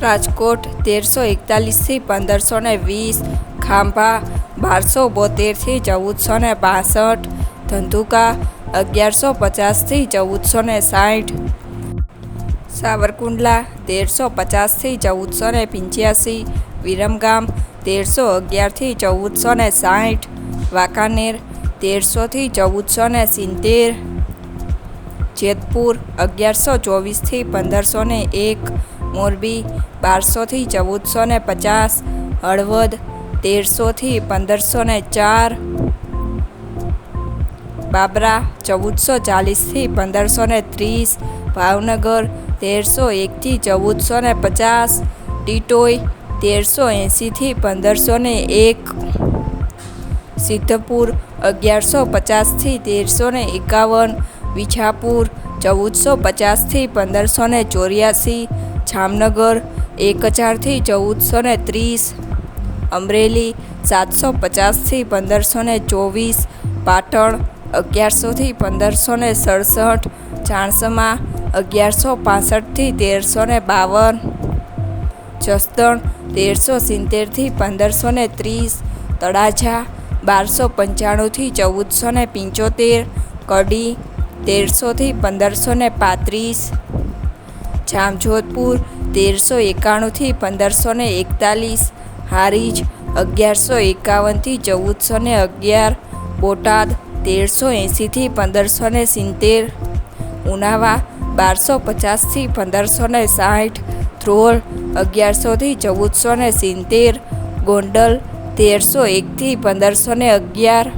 રાજકોટ તેરસો એકતાલીસથી પંદરસો ને વીસ, ખાંભા બારસો બોતેરથી ચૌદસો ને બાસઠ, ધંધુકા અગિયારસો પચાસથી ચૌદસો ને સાઠ, સાવરકુંડલા તેરસો પચાસથી ચૌદસો ને પંચ્યાસી, વિરમગામ તેરસો અગિયારથી ચૌદસો ને સાઠ, વાંકાનેર તેરસોથી ચૌદસો ને સિત્તેર જેતપુર અગિયારસો ચોવીસથી પંદરસો ને એક, મોરબી બારસોથી ચૌદસો ને પચાસ, હળવદ તેરસોથી પંદરસો ને ચાર, બાબરા ચૌદસો ચાલીસથી પંદરસો ને ત્રીસ, ભાવનગર તેરસો એકથી ચૌદસો ને પચાસ ટીટોઈ તેરસો એંશીથી પંદરસો ને એક, સિદ્ધપુર અગિયારસો પચાસથી તેરસો ને એકાવન વિજાપુર ચૌદસો પચાસથી પંદરસો ને ચોર્યાસી, જામનગર એક હજારથી ચૌદસો ને ત્રીસ, અમરેલી, સાતસો પચાસથી પંદરસો ને ચોવીસ, પાટણ, અગિયારસોથી પંદરસો ને સડસઠ ચાણસમા અગિયારસો પાસઠથી તેરસો ને બાવન, જસદણ, તેરસો સિત્તેરથી પંદરસો ને ત્રીસ, તળાજા, બારસો પંચાણુંથી ચૌદસો ને પંચોતેર, કડી તેરસોથી પંદરસો ને પાંત્રીસ. જામજોધપુર, તેરસો એકાણુંથી પંદરસો ને એકતાલીસ. હારીજ, અગિયારસો એકાવનથી ચૌદસો ને અગિયાર. બોટાદ, તેરસો એંશીથી પંદરસો ને સિત્તેર. ઉનાવા, બારસો પચાસથી પંદરસો ને સાઠ. ધ્રોલ, અગિયારસોથી ચૌદસો ને સિત્તેર. ગોંડલ, તેરસો એકથી પંદરસો ને અગિયાર.